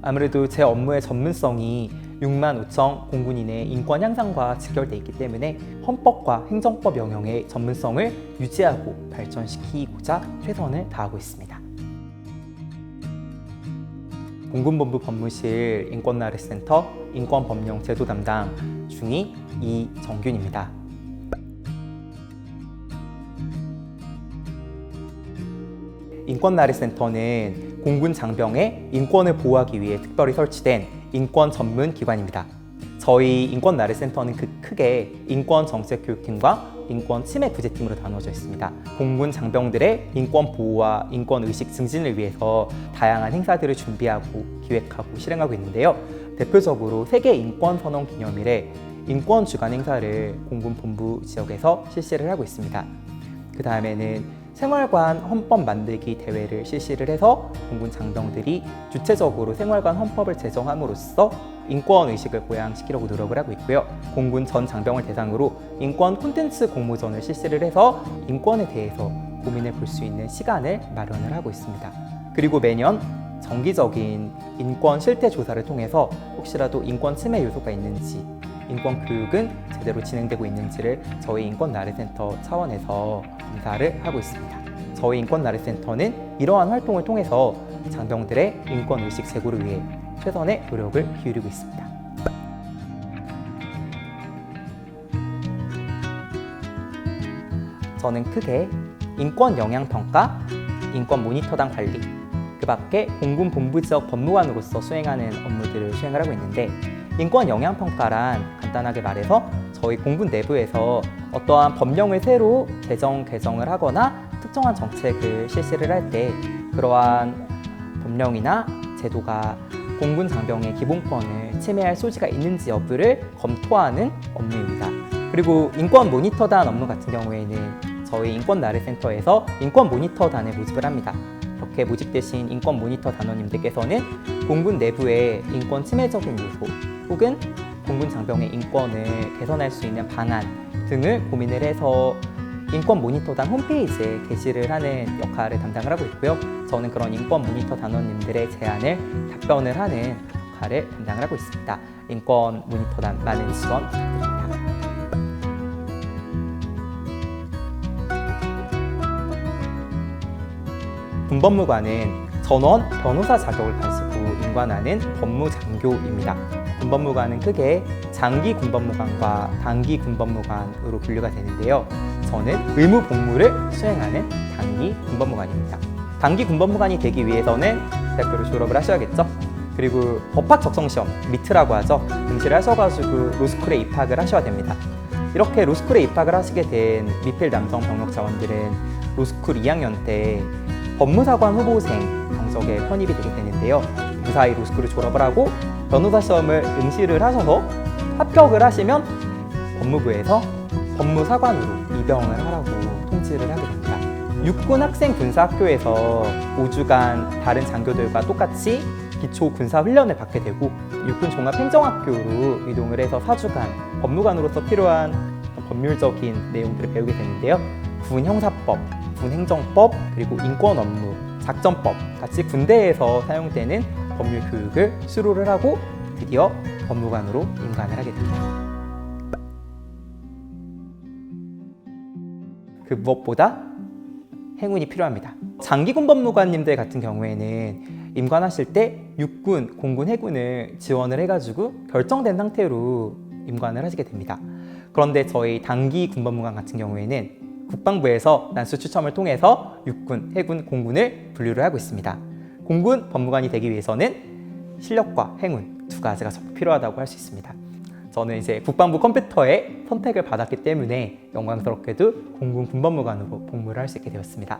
아무래도 제 업무의 전문성이 6만 5천 공군인의 인권 향상과 직결돼 있기 때문에 헌법과 행정법 영역의 전문성을 유지하고 발전시키고자 최선을 다하고 있습니다. 공군본부 법무실 인권나래센터 인권법령 제도 담당 중위 이정균입니다. 인권나래센터는 공군 장병의 인권을 보호하기 위해 특별히 설치된 인권 전문 기관입니다. 저희 인권나래센터는 그 크게 인권 정책 교육팀과 인권 침해 구제팀으로 나누어져 있습니다. 공군 장병들의 인권 보호와 인권 의식 증진을 위해서 다양한 행사들을 준비하고 기획하고 실행하고 있는데요. 대표적으로 세계 인권 선언 기념일에 인권 주간 행사를 공군 본부 지역에서 실시를 하고 있습니다. 그 다음에는 생활관 헌법 만들기 대회를 실시를 해서 공군 장병들이 주체적으로 생활관 헌법을 제정함으로써 인권 의식을 보양시키려고 노력을 하고 있고요. 공군 전 장병을 대상으로 인권 콘텐츠 공모전을 실시를 해서 인권에 대해서 고민해 볼 수 있는 시간을 마련을 하고 있습니다. 그리고 매년 정기적인 인권 실태 조사를 통해서 혹시라도 인권 침해 요소가 있는지 인권 교육은 제대로 진행되고 있는지를 저희 인권 나래센터 차원에서 검사를 하고 있습니다. 저희 인권 나래센터는 이러한 활동을 통해서 장병들의 인권 의식 제고를 위해 최선의 노력을 기울이고 있습니다. 저는 크게 인권 영향 평가, 인권 모니터당 관리, 그 밖에 공군 본부 지역 법무관으로서 수행하는 업무들을 수행을 하고 있는데 인권 영향 평가란 간단하게 말해서 저희 공군 내부에서 어떠한 법령을 새로 개정 개정을 하거나 특정한 정책을 실시를 할 때 그러한 법령이나 제도가 공군 장병의 기본권을 침해할 소지가 있는지 여부를 검토하는 업무입니다. 그리고 인권 모니터단 업무 같은 경우에는 저희 인권 나래센터에서 인권 모니터단을 모집을 합니다. 이렇게 모집되신 인권 모니터 단원님들께서는 공군 내부의 인권 침해적인 요소 혹은 공군 장병의 인권을 개선할 수 있는 방안 등을 고민을 해서 인권 모니터단 홈페이지에 게시를 하는 역할을 담당을 하고 있고요. 저는 그런 인권 모니터 단원님들의 제안을 답변을 하는 역할을 담당을 하고 있습니다. 인권 모니터단 많은 지원 부탁드립니다. 군법무관은 전원 변호사 자격을 가지고 임관하는 법무장교입니다. 군법무관은 크게 장기 군법무관과 단기 군법무관으로 분류가 되는데요. 저는 의무 복무를 수행하는 단기 군법무관입니다. 단기 군법무관이 되기 위해서는 대학교를 졸업을 하셔야겠죠. 그리고 법학 적성 시험 리트라고 하죠. 응시를 하셔가지고 로스쿨에 입학을 하셔야 됩니다. 이렇게 로스쿨에 입학을 하시게 된 미필 남성 병력 자원들은 로스쿨 2학년 때 법무사관 후보생 경적에 편입이 되게 되는데요. 무사히 로스쿨을 졸업을 하고 변호사 시험을 응시를 하셔서 합격을 하시면 법무부에서 법무사관으로 입영을 하라고 통지를 하게 됩니다. 육군 학생 군사학교에서 5주간 다른 장교들과 똑같이 기초 군사 훈련을 받게 되고 육군 종합 행정학교로 이동을 해서 4주간 법무관으로서 필요한 법률적인 내용들을 배우게 되는데요. 군 형사법, 군 행정법, 그리고 인권 업무, 작전법 같이 군대에서 사용되는 법률 교육을 수료를 하고 드디어 법무관으로 임관을 하게 됩니다. 그 무엇보다 행운이 필요합니다. 장기군 법무관님들 같은 경우에는 임관하실 때 육군, 공군, 해군을 지원을 해가지고 결정된 상태로 임관을 하시게 됩니다. 그런데 저희 단기 군법무관 같은 경우에는 국방부에서 난수 추첨을 통해서 육군, 해군, 공군을 분류를 하고 있습니다. 공군 법무관이 되기 위해서는 실력과 행운 두 가지가 필요하다고 할 수 있습니다. 저는 이제 국방부 컴퓨터에 선택을 받았기 때문에 영광스럽게도 공군 군법무관으로 복무를 할 수 있게 되었습니다.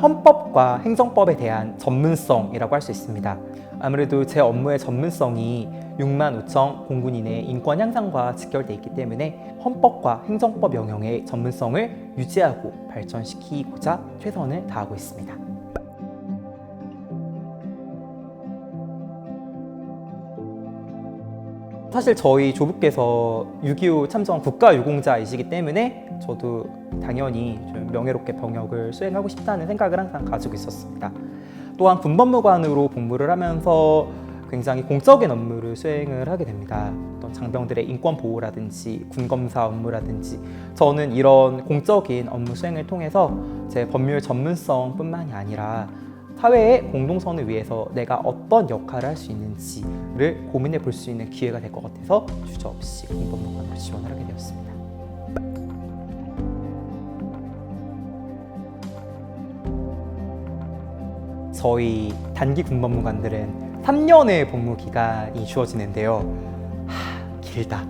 헌법과 행정법에 대한 전문성이라고 할 수 있습니다. 아무래도 제 업무의 전문성이 6만 5천 공군인의 인권 향상과 직결돼 있기 때문에 헌법과 행정법 영역의 전문성을 유지하고 발전시키고자 최선을 다하고 있습니다. 사실 저희 조부께서 6.25 참전 국가 유공자이시기 때문에 저도 당연히 좀 명예롭게 병역을 수행하고 싶다는 생각을 항상 가지고 있었습니다. 또한 군법무관으로 복무를 하면서 굉장히 공적인 업무를 수행을 하게 됩니다. 어떤 장병들의 인권 보호라든지 군검사 업무라든지 저는 이런 공적인 업무 수행을 통해서 제 법률 전문성뿐만이 아니라 사회의 공동선을 위해서 내가 어떤 역할을 할 수 있는지를 고민해 볼 수 있는 기회가 될 것 같아서 주저 없이 군법무관으로 지원을 하게 되었습니다. 저희 단기 군법무관들은 3년의 복무 기간이 주어지는데요. 하, 길다.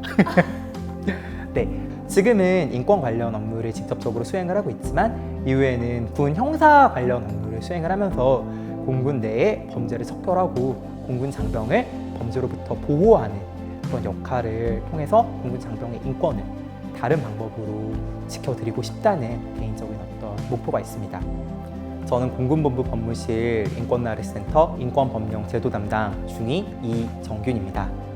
네. 지금은 인권 관련 업무를 직접적으로 수행을 하고 있지만 이후에는 군 형사 관련 업무를 수행을 하면서 공군 내에 범죄를 척결하고 공군 장병을 범죄로부터 보호하는 그런 역할을 통해서 공군 장병의 인권을 다른 방법으로 지켜드리고 싶다는 개인적인 어떤 목표가 있습니다. 저는 공군본부 법무실 인권나래센터 인권법령 제도 담당 중위 이정균입니다.